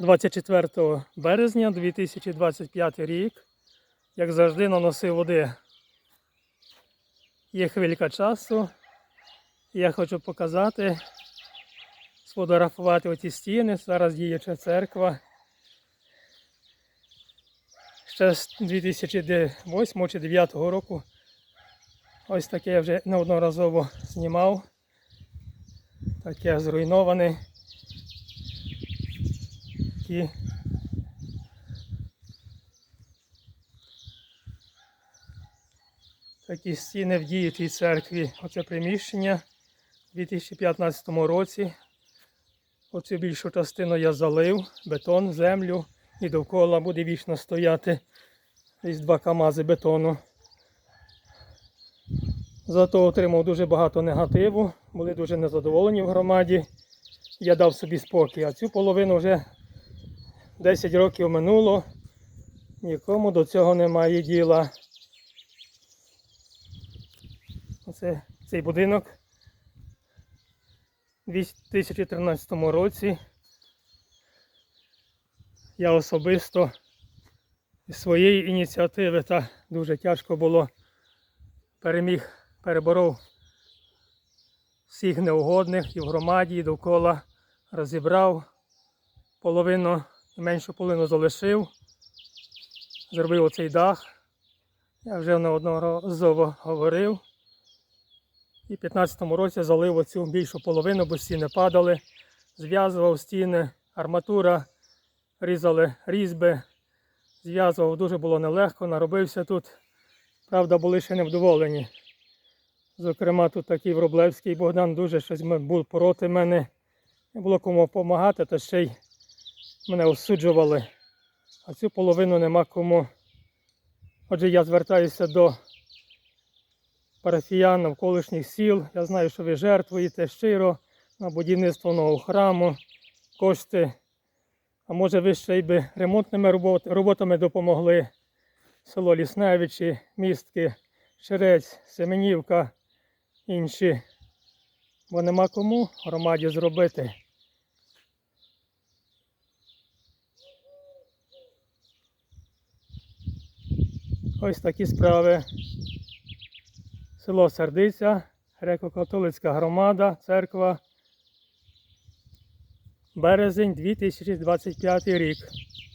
24 березня 2025 рік. Як завжди, наносив води. Є хвилька часу. Я хочу показати, сфотографувати оті стіни. Зараз діюча церква. Ще з 2008 чи 2009 року. Ось таке я вже неодноразово знімав. Таке зруйноване. Такі такі стіни в діючій церкві. Оце приміщення у 2015 році. Оцю більшу частину я залив, бетон, землю і довкола буде вічно стояти десь два камази бетону. Зато отримав дуже багато негативу, були дуже незадоволені в громаді. Я дав собі спокій, а цю половину вже 10 років минуло, нікому до цього немає діла. Оце цей будинок у 2013 році. Я особисто із своєї ініціативи та дуже тяжко було переміг, переборов всіх неугодних і в громаді, і довкола розібрав половину, меншу половину залишив, зробив оцей дах. Я вже неодноразово говорив. І в 15-му році залив оцю більшу половину, бо стіни падали, зв'язував стіни, арматура, різали різьби, зв'язував, дуже було нелегко, наробився тут. Правда, були ще невдоволені. Зокрема, тут такий Вроблевський Богдан дуже щось був проти мене. Не було кому допомагати, та ще й мене осуджували. А цю половину нема кому. Отже, я звертаюся до парафіян навколишніх сіл. Я знаю, що ви жертвуєте щиро на будівництво нового храму, кошти. А може ви ще й би ремонтними роботами допомогли. Село Лісневичі, містки, Шерець, Семенівка, інші. Бо нема кому громаді зробити. Ось такі справи. Село Сердиця, греко-католицька громада, церква. Березень 2025 рік.